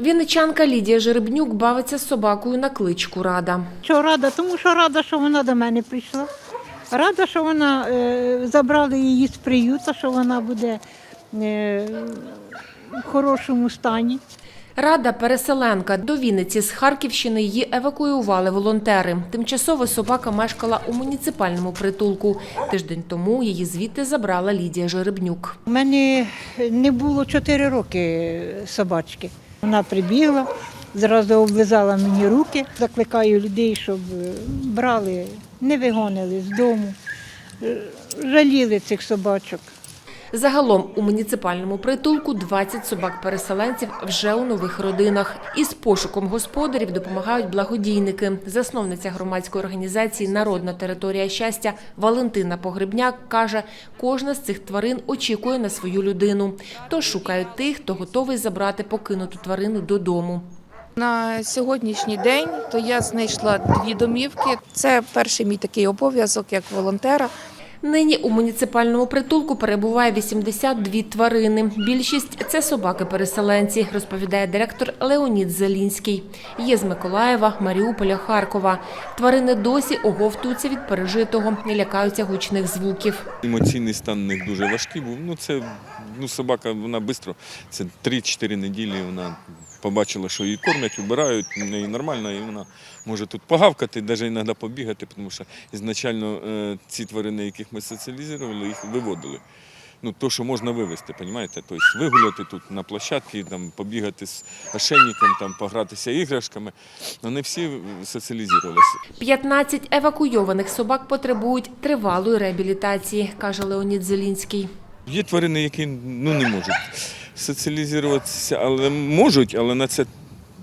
Вінничанка Лідія Жеребнюк бавиться з собакою на кличку Рада. Що рада? Тому що рада, що вона до мене прийшла. Рада, що вона е, забрали її з приюта, що вона буде е, в хорошому стані. Рада переселенка до Вінниці з Харківщини її евакуювали волонтери. Тимчасово собака мешкала у муніципальному притулку. Тиждень тому її звідти забрала Лідія Жеребнюк. У мене не було 4 роки собачки. Вона прибігла, зразу обв'язала мені руки. Закликаю людей, щоб е, брали, не вигонили з дому, е, жаліли цих собачок. Загалом у муніципальному притулку 20 собак-переселенців вже у нових родинах. Із пошуком господарів допомагають благодійники. Засновниця громадської організації Народна територія щастя Валентина Погребняк каже, кожна з цих тварин очікує на свою людину. Тож шукають тих, хто готовий забрати покинуту тварину додому. На сьогоднішній день то я знайшла дві домівки. Це перший мій такий обов'язок як волонтера. Нині у муніципальному притулку перебуває 82 тварини. Більшість це собаки-переселенці, розповідає директор Леонід Зелінський. Є з Миколаєва, Маріуполя, Харкова. Тварини досі оговтуються від пережитого не лякаються гучних звуків. Емоційний стан у них дуже важкий був. Ну, це ну, собака, вона швидко, це 3-4 неділі вона побачила, що її кормять, убирають, в неї нормально, і вона може тут погавкати, навіть іноді побігати, тому що ізначально е, ці тварини, яких ми соціалізували, їх виводили. Ну, то, що можна вивезти, розумієте? Тобто вигуляти тут на площадці, там, побігати з ошейником, там, погратися іграшками. Вони всі соціалізувалися. 15 евакуйованих собак потребують тривалої реабілітації, каже Леонід Зелінський. Є тварини, які ну, не можуть соціалізуватися, але можуть, але на це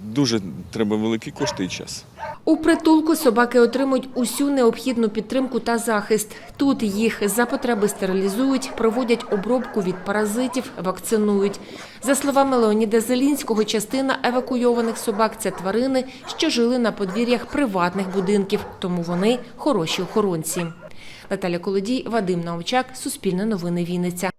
дуже треба великі кошти і час. У притулку собаки отримують усю необхідну підтримку та захист. Тут їх за потреби стерилізують, проводять обробку від паразитів, вакцинують. За словами Леоніда Зелінського, частина евакуйованих собак це тварини, що жили на подвір'ях приватних будинків, тому вони хороші охоронці. Наталя Колодій, Вадим Научак, Суспільне новини Вінниця.